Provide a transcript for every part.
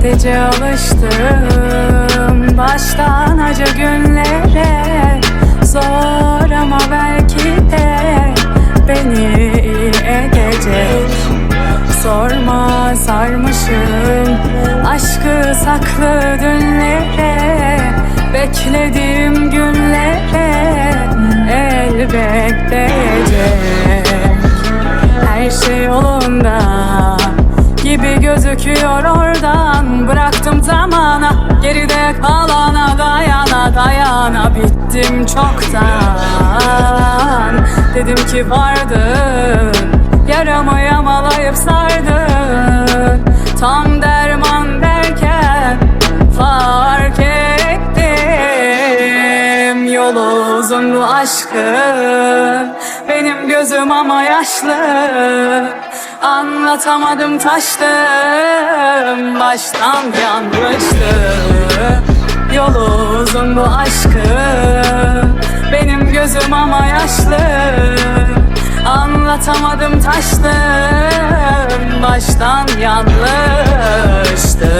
sadece alıştım Baştan acı günlere. Zor ama belki de Beni iyi edecek. Sorma sarmışım Aşkı saklı dünlere Beklediğim günlere Elbet değecek Her şey yolunda gözüküyor oradan. Bıraktım zamana geride kalana dayana dayana. Bittim çoktan. Dedim ki vardın Yolu uzun bu aşkın Benim gözüm ama yaşlı. Anlatamadım taştım. Baştan yanmıştı Yolu uzun bu aşkın Benim gözüm ama yaşlı. Anlatamadım taştım. Baştan yanlıştı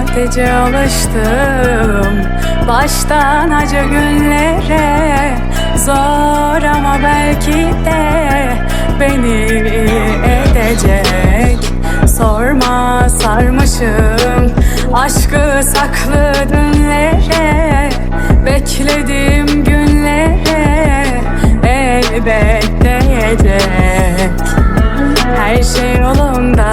Sadece alıştım Baştan acı günlere. Zor ama belki de Beni iyi edecek. Sorma sarmışım Aşkı saklı dünlere. Beklediğim günlere Elbet değecek her şey yolunda